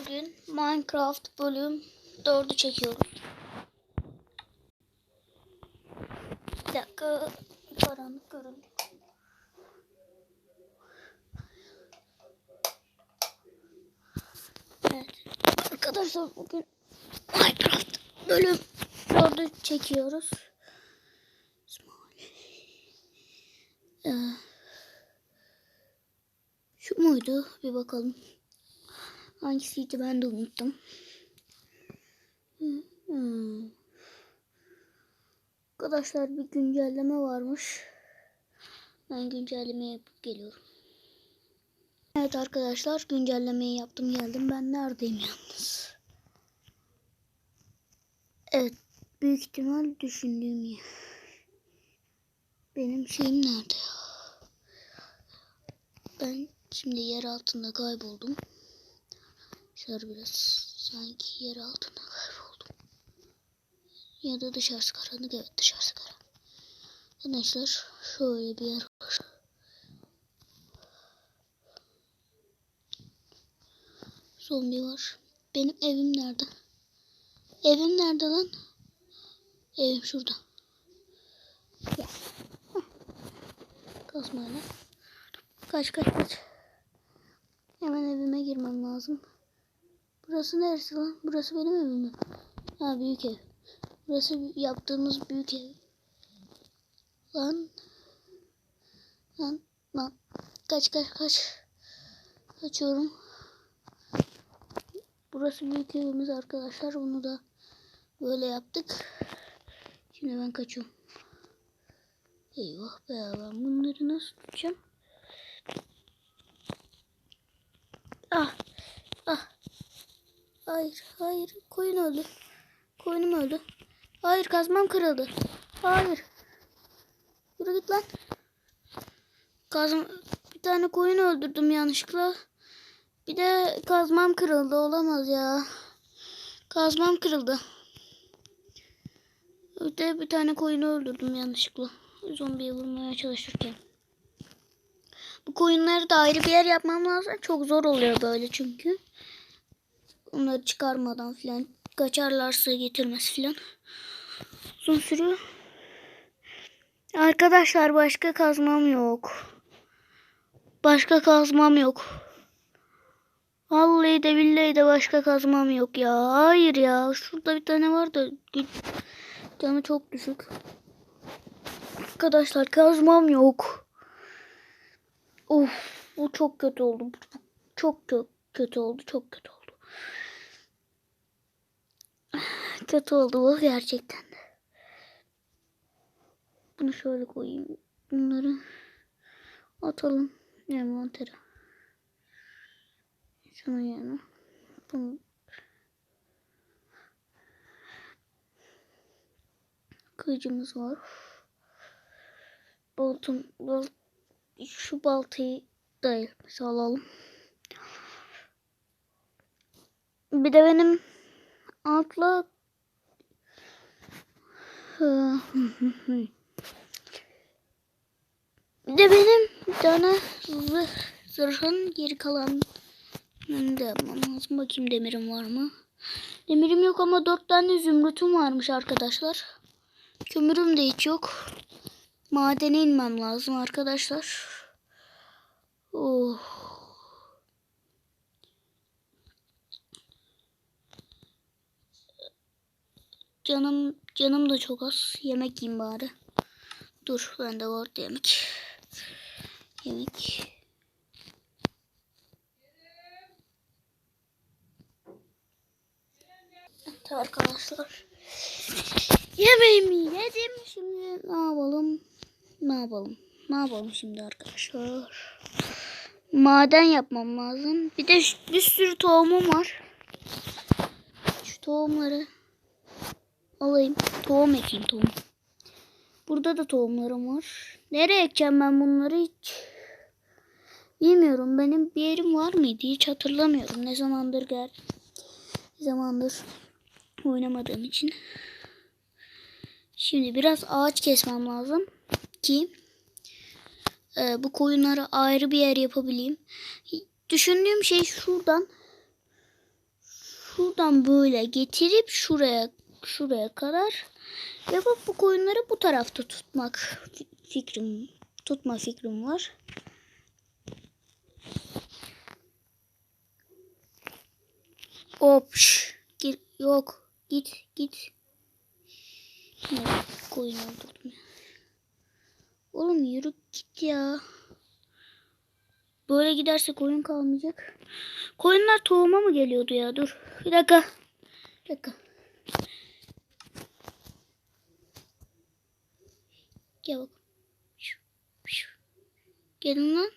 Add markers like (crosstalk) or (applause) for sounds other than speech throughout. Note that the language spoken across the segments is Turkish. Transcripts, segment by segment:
bugün Minecraft bölüm 4'ü çekiyoruz. Bir dakika karanlık göründü. Evet arkadaşlar bugün Minecraft bölüm 4'ü çekiyoruz. Ee, şu muydu? Bir bakalım. Hangisiydi ben de unuttum. Arkadaşlar bir güncelleme varmış. Ben güncelleme yapıp geliyorum. Evet arkadaşlar güncellemeyi yaptım geldim. Ben neredeyim yalnız? Evet büyük ihtimal düşündüğüm yer. Benim şeyim nerede? Ben şimdi yer altında kayboldum. Dışarı biraz sanki yer altında kayboldum. Ya da dışarısı karanlık. Evet dışarısı karanlık. Arkadaşlar şöyle bir yer var. Zombi var. Benim evim nerede? Evim nerede lan? Evim şurada. Gel. Heh. Kazmayla. Kaç kaç kaç. Hemen evime girmem lazım. Burası neresi lan? Burası benim evim mi? Ha büyük ev. Burası yaptığımız büyük ev. Lan. Lan. Lan. Kaç kaç kaç. Kaçıyorum. Burası büyük evimiz arkadaşlar. Bunu da böyle yaptık. Şimdi ben kaçıyorum. Eyvah be ben bunları nasıl tutacağım? Hayır, hayır. Koyun öldü. Koyunum öldü. Hayır, kazmam kırıldı. Hayır. Yürü git lan. Kazma... Bir tane koyun öldürdüm yanlışlıkla. Bir de kazmam kırıldı. Olamaz ya. Kazmam kırıldı. Bir de bir tane koyunu öldürdüm yanlışlıkla. Zombiye vurmaya çalışırken. Bu koyunları da ayrı bir yer yapmam lazım. Çok zor oluyor böyle çünkü. Onları çıkarmadan filan kaçarlarsa getirmez filan. Uzun sürüyor. Arkadaşlar başka kazmam yok. Başka kazmam yok. Vallahi de billahi de başka kazmam yok ya. Hayır ya. Şurada bir tane var da canı çok düşük. Arkadaşlar kazmam yok. Of bu çok kötü oldu. Çok kötü oldu. Çok kötü oldu. Kötü oldu bu gerçekten. Bunu şöyle koyayım. Bunları atalım envantere. Şunun yerine. Bunu kılıcımız var. Baltım, balt, şu baltayı da mesela alalım. Bir de benim altla (laughs) bir de benim bir tane zırh, zırhın geri kalan da yapmam lazım. Bakayım demirim var mı? Demirim yok ama dört tane zümrütüm varmış arkadaşlar. Kömürüm de hiç yok. Madene inmem lazım arkadaşlar. Oh. Canım canım da çok az. Yemek yiyeyim bari. Dur bende var yemek. Yemek. Evet arkadaşlar. Yemeğimi yedim. Şimdi ne yapalım? Ne yapalım? Ne yapalım şimdi arkadaşlar? Maden yapmam lazım. Bir de bir sürü tohumum var. Şu tohumları alayım. Tohum ekeyim tohum. Burada da tohumlarım var. Nereye ekeceğim ben bunları hiç bilmiyorum. Benim bir yerim var mıydı hiç hatırlamıyorum. Ne zamandır gel. Ne zamandır oynamadığım için. Şimdi biraz ağaç kesmem lazım ki e, bu koyunlara ayrı bir yer yapabileyim. Düşündüğüm şey şuradan buradan böyle getirip şuraya şuraya kadar yapıp bu koyunları bu tarafta tutmak fi- fikrim tutma fikrim var. Hop. gir- yok. Git git. Ne, koyun öldürdüm. ya. Oğlum yürü git ya. Böyle giderse koyun kalmayacak. Koyunlar tohuma mı geliyordu ya? Dur. Bir dakika. Bir dakika. Gel bak. Gelin lan.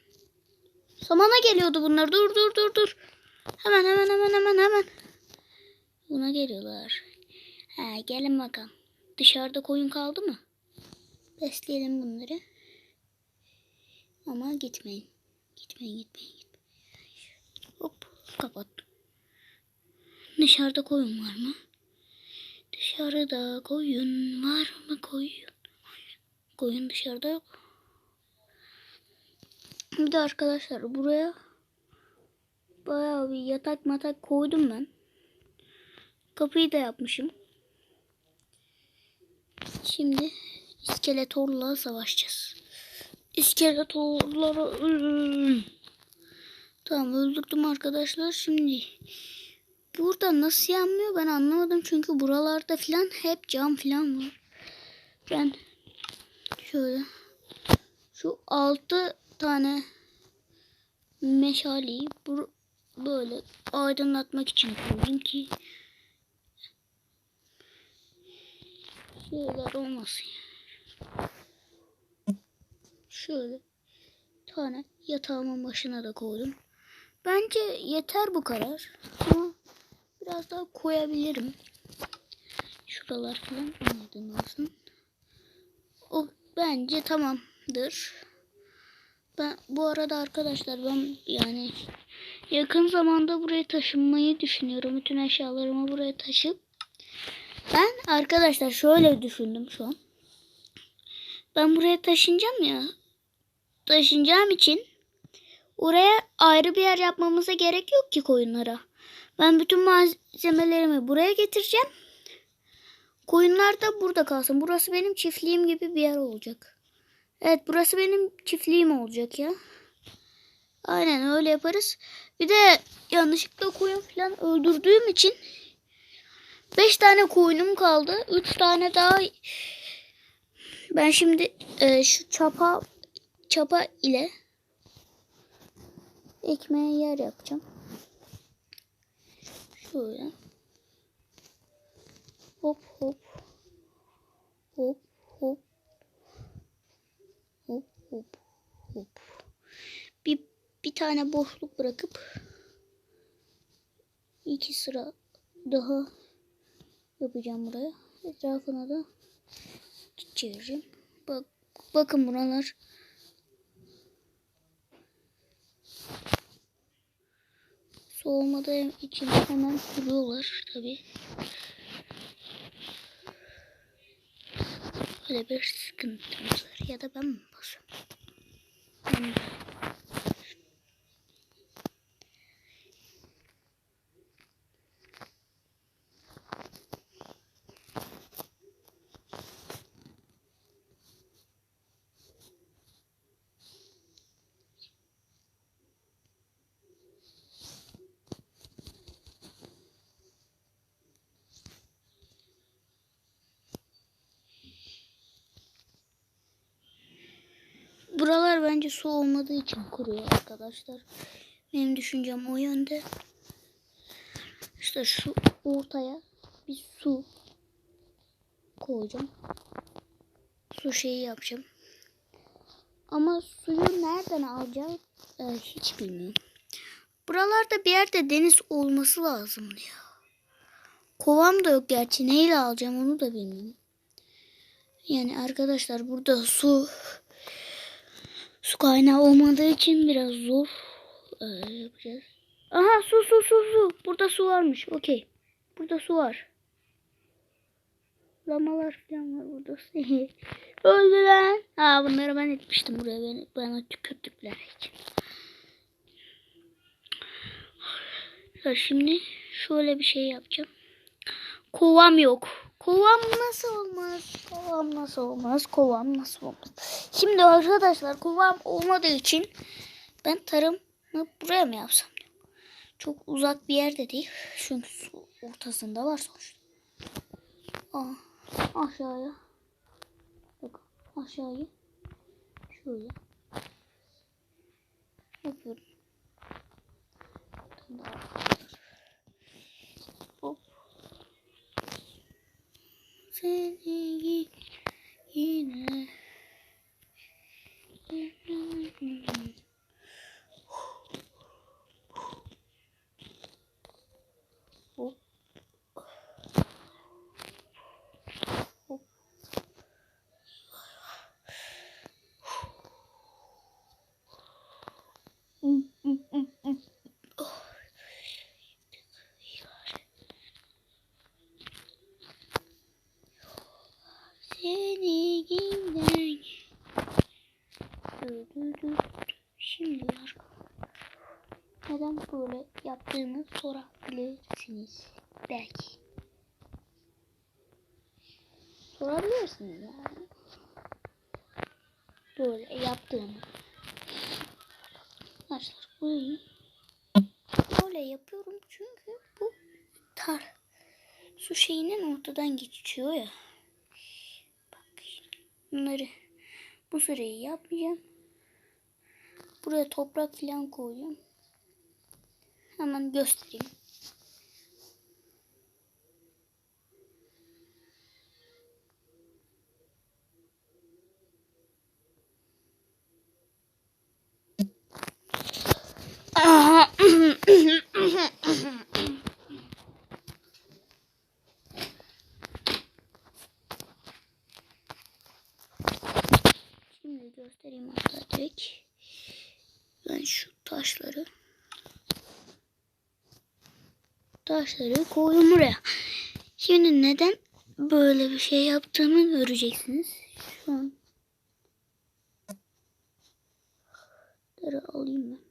Samana geliyordu bunlar. Dur dur dur dur. Hemen hemen hemen hemen hemen. Buna geliyorlar. Ha, gelin bakalım. Dışarıda koyun kaldı mı? Besleyelim bunları. Ama gitmeyin. Gitmeyin gitmeyin. gitmeyin. Hop kapattım. Dışarıda koyun var mı? Dışarıda koyun var mı koyun? Koyun dışarıda yok. Bir de arkadaşlar buraya bayağı bir yatak matak koydum ben. Kapıyı da yapmışım. Şimdi iskeletorla savaşacağız. İskeletorları öldürün. Tamam öldürdüm arkadaşlar. Şimdi burada nasıl yanmıyor ben anlamadım. Çünkü buralarda filan hep cam filan var. Ben şöyle şu altı tane meşaleyi bur- böyle aydınlatmak için koydum ki şeyler olmasın. Şöyle tane yatağımın başına da koydum. Bence yeter bu kadar. Ama biraz daha koyabilirim. Şuralar falan aydınlansın. O bence tamamdır. Ben bu arada arkadaşlar ben yani yakın zamanda buraya taşınmayı düşünüyorum. Bütün eşyalarımı buraya taşıp ben arkadaşlar şöyle düşündüm şu an. Ben buraya taşınacağım ya. Taşınacağım için oraya ayrı bir yer yapmamıza gerek yok ki koyunlara. Ben bütün malzemelerimi buraya getireceğim. Koyunlar da burada kalsın. Burası benim çiftliğim gibi bir yer olacak. Evet burası benim çiftliğim olacak ya. Aynen öyle yaparız. Bir de yanlışlıkla koyun falan öldürdüğüm için 5 tane koyunum kaldı. 3 tane daha ben şimdi e, şu çapa çapa ile ekmeğe yer yapacağım. Şöyle. Hop hop. Hop hop. Hop hop hop. Bir, bir tane boşluk bırakıp iki sıra daha yapacağım buraya. Etrafına da çevireceğim. Bak, bakın buralar. Soğumadığı için hemen kuruyorlar tabi. Böyle bir sıkıntımız var. Ya da ben mi basıyorum? Hmm. Buralar bence su olmadığı için kuruyor arkadaşlar. Benim düşüncem o yönde. İşte şu ortaya bir su koyacağım. Su şeyi yapacağım. Ama suyu nereden alacağım e, hiç bilmiyorum. Buralarda bir yerde deniz olması lazım ya. Kovam da yok gerçi. Neyle alacağım onu da bilmiyorum. Yani arkadaşlar burada su su kaynağı olmadığı için biraz zor e, yapacağız. Aha su su su su. Burada su varmış. Okey. Burada su var. Lamalar falan var burada. (laughs) Öldü lan. Ha bunları ben etmiştim buraya. Beni, bana tükürdükler için. Ya şimdi şöyle bir şey yapacağım. Kovam yok. Kovam nasıl olmaz? Kovam nasıl olmaz? Kovam nasıl olmaz? Şimdi arkadaşlar kovam olmadığı için ben tarımı buraya mı yapsam? Çok uzak bir yerde değil. Çünkü su ortasında var sonuçta. Aa, aşağıya. Bak aşağıya. Şöyle. Yapıyorum. Bir tane daha var. Hop. Seni yine Hop. Hop. Mm, mm, mm, mm. Oh. Seni ginden Dü dü dü. Şimdi arkadaşlar neden böyle yaptığımı sorabilirsiniz belki. Sorabilirsiniz yani. Böyle yaptığımı. Arkadaşlar burayı böyle yapıyorum çünkü bu tar su şeyinin ortadan geçiyor ya. Bak bunları bu sırayı yapmayacağım. Buraya toprak falan koyacağım. Hemen göstereyim. Şimdi göstereyim hatta. Ben şu taşları taşları koydum buraya. Şimdi neden böyle bir şey yaptığımı göreceksiniz. Şu an Ları alayım ben.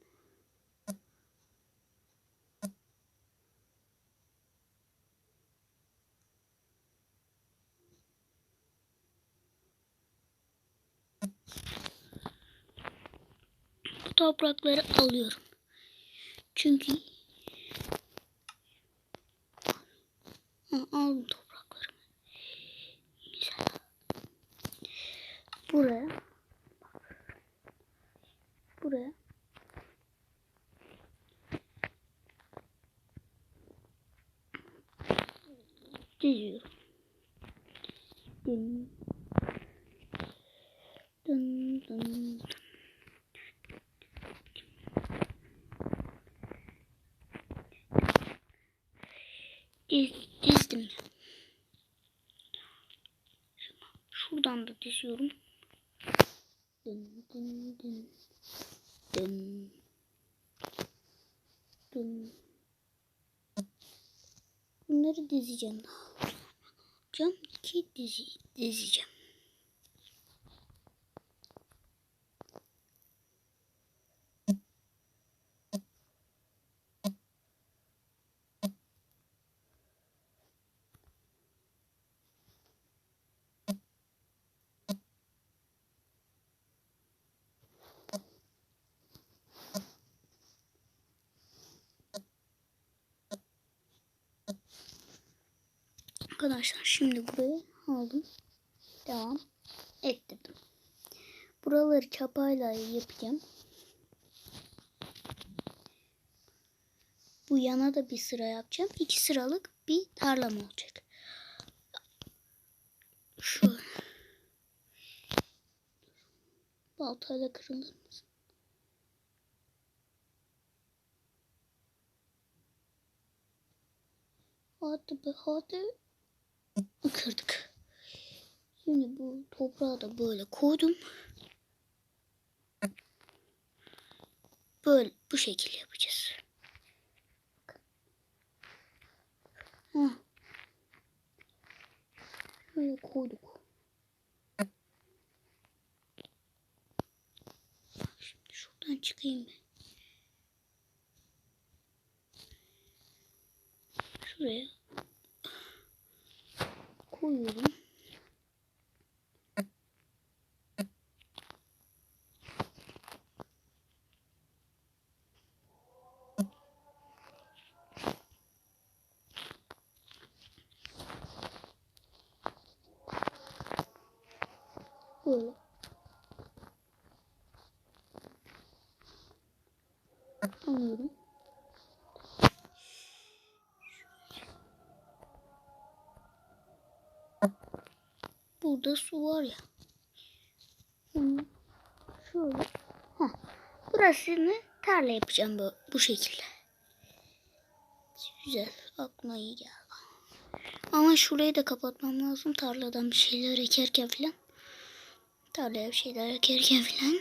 Bu toprakları alıyorum. Çünkü aldım topraklarımı. Güzel. Buraya. Buraya. Diziyorum. Dın. Dın dın. Diz, Diziyorum. Dın dın dın. Dın. Dın. Bunları dizeceğim. Cam iki dizi, dizeceğim. Arkadaşlar şimdi burayı aldım. Devam ettirdim. Buraları çapayla yapacağım. Bu yana da bir sıra yapacağım. İki sıralık bir tarlam olacak. Şu baltayla kırılır mısın? Hadi be hadi. Kırdık. Şimdi bu toprağı da böyle koydum. Böyle bu şekilde yapacağız. Heh. Böyle koyduk. Şimdi şuradan çıkayım ben. şuraya koyuyorum. Böyle. Alıyorum. Burada su var ya. Şöyle. Heh. Burasını tarla yapacağım bu, bu şekilde. Güzel. Aklıma iyi geldi. Ama şurayı da kapatmam lazım. Tarladan bir şeyler ekerken falan. Tarlaya bir şeyler ekerken falan.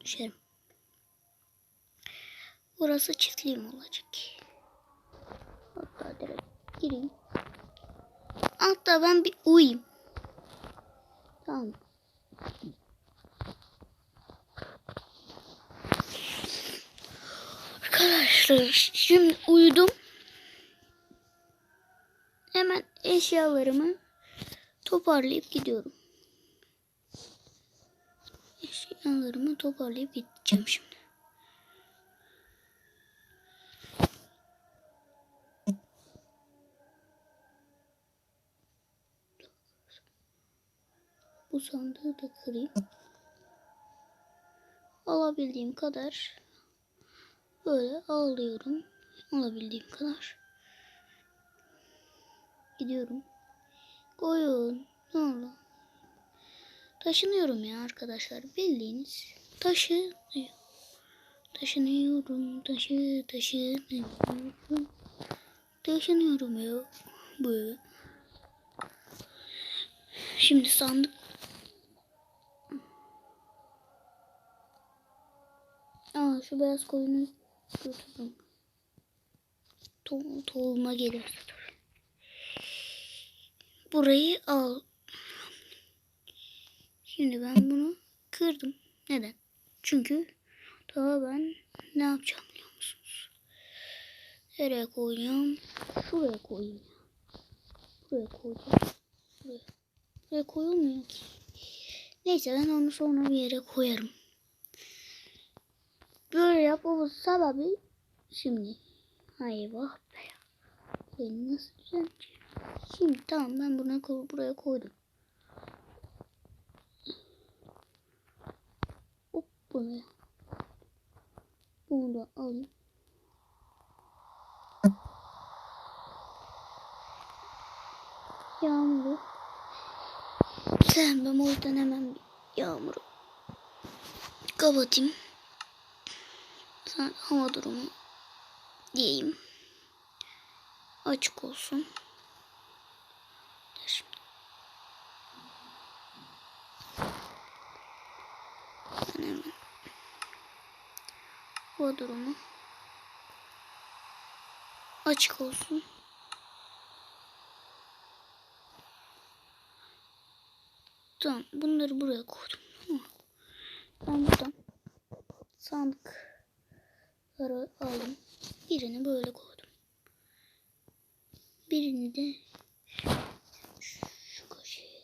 Düşerim. Burası çiftliğim olacak. Hatta direkt gireyim. Hatta ben bir uyuyayım. Tamam. Arkadaşlar şimdi uyudum. Hemen eşyalarımı toparlayıp gidiyorum. Eşyalarımı toparlayıp gideceğim şimdi. Bu sandığı da kırayım. Alabildiğim kadar böyle alıyorum. Alabildiğim kadar. Gidiyorum. Koyun. Ne oldu? Taşınıyorum ya arkadaşlar. Bildiğiniz taşı taşınıyorum. Taşı taşınıyorum. Taşınıyorum ya. Böyle. Şimdi sandık Aa şu beyaz koyunu götürdüm. To tohuma gelir. Burayı al. Şimdi ben bunu kırdım. Neden? Çünkü daha ben ne yapacağım biliyor musunuz? Nereye koyacağım? Şuraya koyayım. Buraya koyacağım. Buraya. Buraya koyulmuyor ki. Neyse ben onu sonra bir yere koyarım. Böyle yapmamın sebebi şimdi. Hayır bak be. Beni nasıl düzelteceğim? Şimdi tamam ben bunu koy- buraya koydum. Hop buraya. Bunu da alayım. Yağmuru. Sen ben oradan hemen bir yağmuru kapatayım. Hava durumu diyeyim. Açık olsun. Şimdi. Hava durumu açık olsun. Tamam bunları buraya koydum. Ben buradan sandıkları aldım. Birini böyle koydum. Birini de şu köşeye.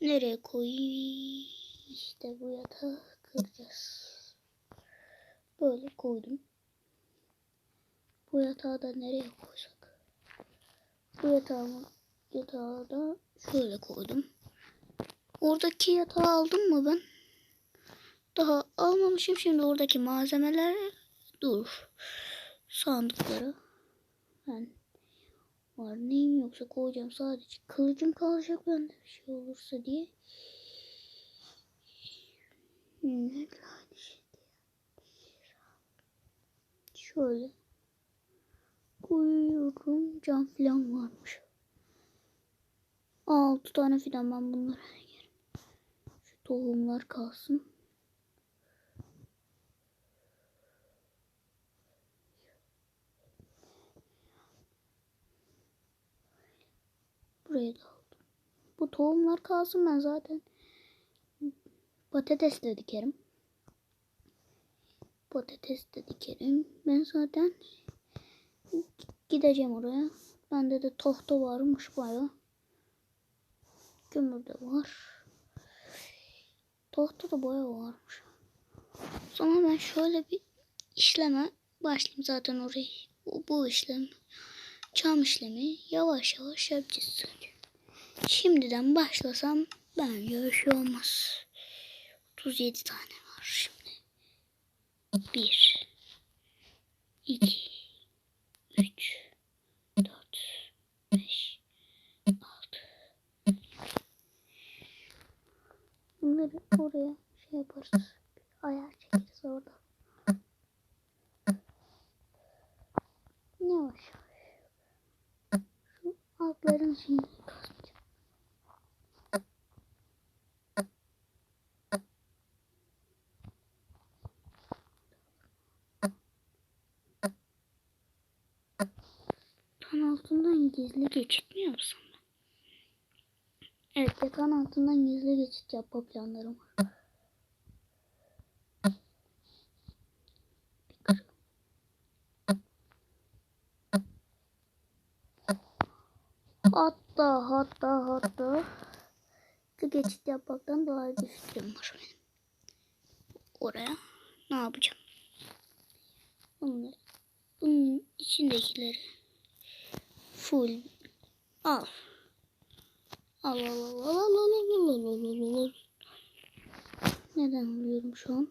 Nereye koyayım? İşte bu yatağı kıracağız. Böyle koydum. Bu yatağı da nereye koysak? Bu yatağımı yatağı da şöyle koydum. Oradaki yatağı aldım mı ben? Daha almamışım şimdi oradaki malzemeler dur. Sandıklara. Ben var neyim yoksa koyacağım sadece kılıcım kalacak bende bir şey olursa diye. Hmm, Şöyle koyuyorum. Cam falan varmış. 6 tane fidan ben bunları yerim. Şu tohumlar kalsın. Buraya da aldım. Bu tohumlar kalsın ben zaten patates de dikerim. Patates de dikerim. Ben zaten gideceğim oraya. Bende de tahta varmış bayağı. Kömür de var. Tahta da bayağı varmış. Sonra ben şöyle bir işleme başlayayım zaten orayı. Bu, bu işlem. Çam işlemi yavaş yavaş yapacağız. Şimdiden başlasam bence bir şey olmaz. 37 tane var şimdi. 1 2 3 4 5 6 Bunları oraya şey yaparız. Ayar çekeriz orada. Yavaş yavaş. Altların kazmayacağım. Tan altından gizli geçit mi yapsam? Evet yatağın altından gizli geçit yapma planlarım var. Hatta hatta hatta bir geçit yapmaktan daha iyi bir var benim. Oraya ne yapacağım? Bunları, bunun içindekileri full al. Al al al al al al al al al al al. Neden alıyorum şu an?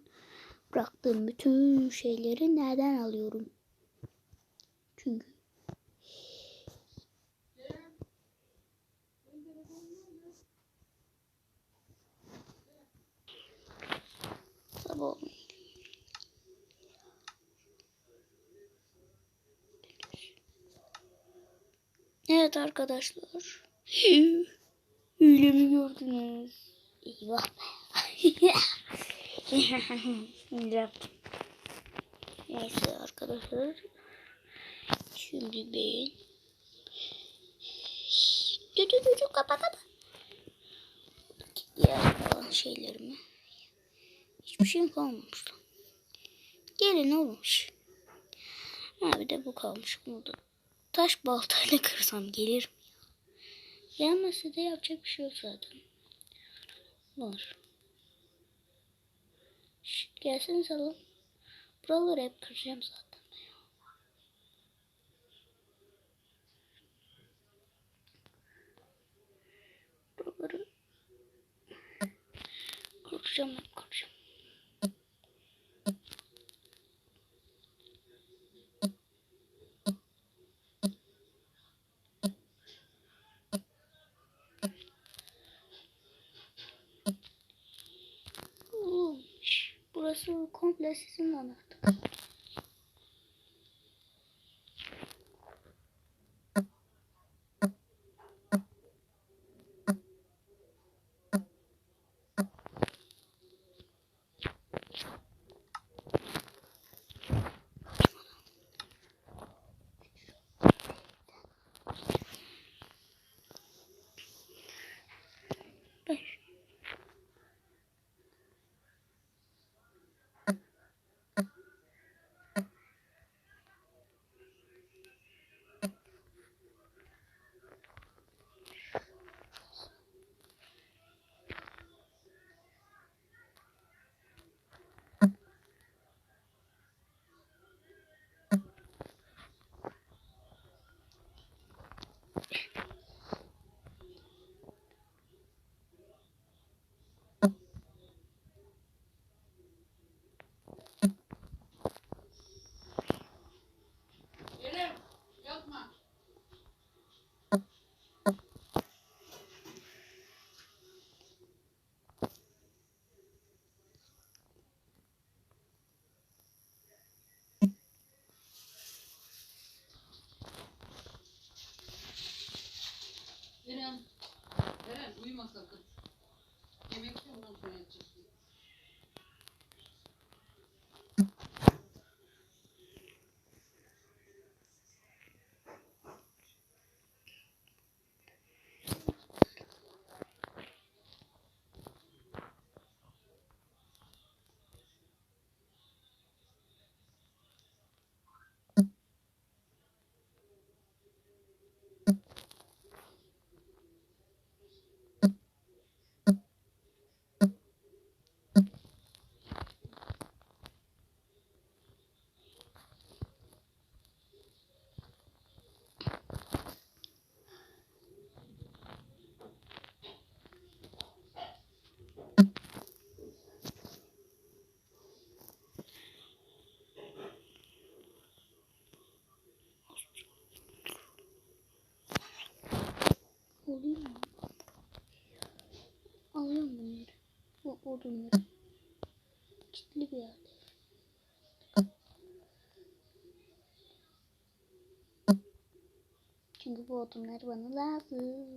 Bıraktığım bütün şeyleri neden alıyorum? Çünkü Evet arkadaşlar. (laughs) Öyle mi gördünüz? Eyvah be. (laughs) Yaptım. Neyse arkadaşlar. Şimdi ben Düdü düdü kapa kapa. Diğer kalan şeylerimi. Hiçbir şeyim kalmamış lan. Gelin olmuş. Ha bir de bu kalmış. Bunu da taş baltayla kırsam gelir mi ya? Gelmezse de yapacak bir şey yok zaten. Var. Şşt, gelsin salon. Buraları hep kıracağım zaten. Buraları kıracağım hep kıracağım. Oo, şş, Burası komple sizin lan Bilmez sakın. Yemekte bulunsun için. Yatacaksın. odunları. Kitli bir yerde. Çünkü bu odunlar bana lazım.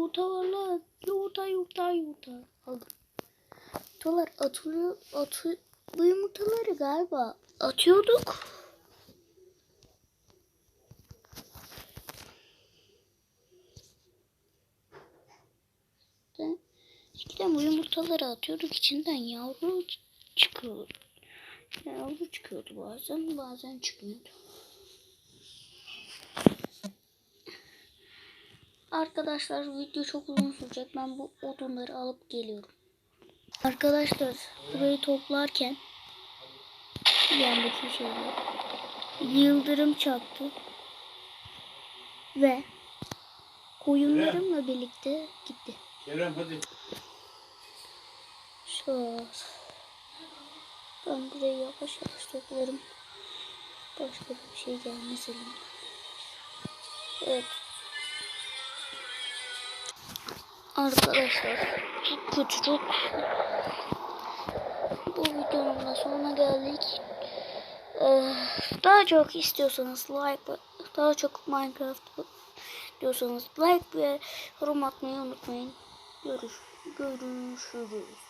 Yumurta var lan. Yumurta yumurta yumurta. Aldım. Yumurtalar atılıyor. Atı, bu yumurtaları galiba atıyorduk. De, eskiden bu yumurtaları atıyorduk. içinden yavru ç- çıkıyor. Yavru çıkıyordu bazen. Bazen çıkmıyordu. Arkadaşlar video çok uzun sürecek. Ben bu odunları alıp geliyorum. Arkadaşlar burayı toplarken yandaki şeyler yıldırım çarptı ve koyunlarımla birlikte gitti. Kerem hadi. Şöyle. Ben burayı yavaş yavaş toplarım. Başka bir şey gelmez elimden. Evet. Arkadaşlar çok kötü çok. Bu videonun da sonuna geldik. Ee, daha çok istiyorsanız like daha çok Minecraft diyorsanız like ve yorum atmayı unutmayın. Görüş, görüşürüz.